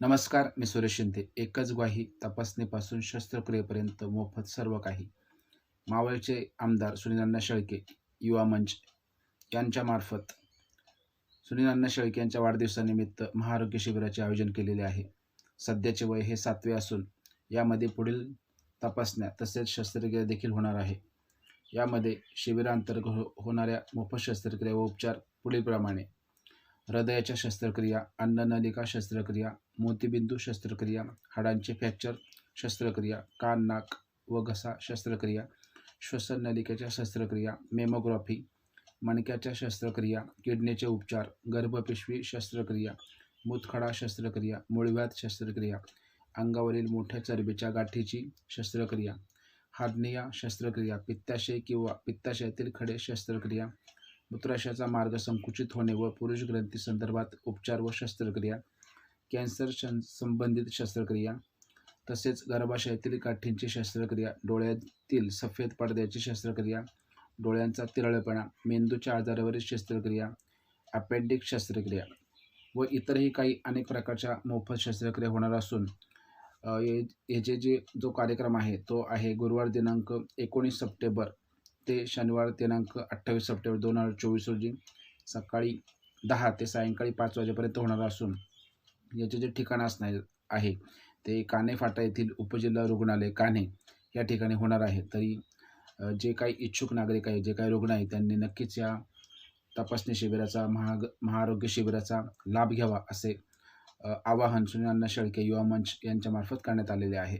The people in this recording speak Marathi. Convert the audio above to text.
नमस्कार मी सुरेश शिंदे. एकच ग्वाही तपासणीपासून शस्त्रक्रियेपर्यंत मोफत सर्व काही. मावळचे आमदार सुनील शेळके युवा मंच यांच्यामार्फत सुनील शेळके यांच्या वाढदिवसानिमित्त महाआरोग्य शिबिराचे आयोजन केलेले आहे. सध्याचे वय हे सातवे असून यामध्ये पुढील तपासण्या तसेच शस्त्रक्रिया देखील होणार आहे. यामध्ये शिबिरांतर्गत हो होणाऱ्या मोफत शस्त्रक्रिया व उपचार पुढीलप्रमाणे हृदयाच्या शस्त्रक्रिया अन्ननलिका शस्त्रक्रिया मोतीबिंदू शस्त्रक्रिया हाडांचे फ्रॅक्चर शस्त्रक्रिया कान नाक व घसा शस्त्रक्रिया श्वसन नलिकेच्या शस्त्रक्रिया मेमोग्राफी मणक्याच्या शस्त्रक्रिया किडनीचे उपचार गर्भपिशवी शस्त्रक्रिया मूतखडा शस्त्रक्रिया मूळव्याध शस्त्रक्रिया अंगावरील मोठ्या चरबीच्या गाठीची शस्त्रक्रिया हार्निया शस्त्रक्रिया पित्ताशय किंवा पित्ताशयातील खडे शस्त्रक्रिया मूत्राशयाचा मार्ग संकुचित होणे व पुरुष ग्रंथी संदर्भात उपचार व शस्त्रक्रिया कॅन्सर संबंधित शस्त्रक्रिया तसेच गर्भाशयातील काठींची शस्त्रक्रिया डोळ्यातील सफेद पडद्याची शस्त्रक्रिया डोळ्यांचा तिरळपणा मेंदूच्या आजारावरील शस्त्रक्रिया अपेंडिक्स शस्त्रक्रिया व इतरही काही अनेक प्रकारच्या मोफत शस्त्रक्रिया होणार असून ये याचे जे जो कार्यक्रम आहे तो आहे गुरुवार दिनांक एकोणीस सप्टेंबर ते शनिवार दिनांक अठ्ठावीस सप्टेंबर दोन हजार चोवीस रोजी सकाळी दहा ते सायंकाळी पाच वाजेपर्यंत होणार असून याचे जे ठिकाण असणार आहे ते कान्हे फाटा येथील उपजिल्हा रुग्णालय कान्हे या ठिकाणी होणार आहे. तरी जे काही इच्छुक नागरिक आहे जे काही रुग्ण आहेत त्यांनी नक्कीच या तपासणी शिबिराचा महाग महाआरोग्य शिबिराचा लाभ घ्यावा असे आवाहन सुनील अण्णा शेळके युवा मंच यांच्यामार्फत करण्यात आलेले आहे.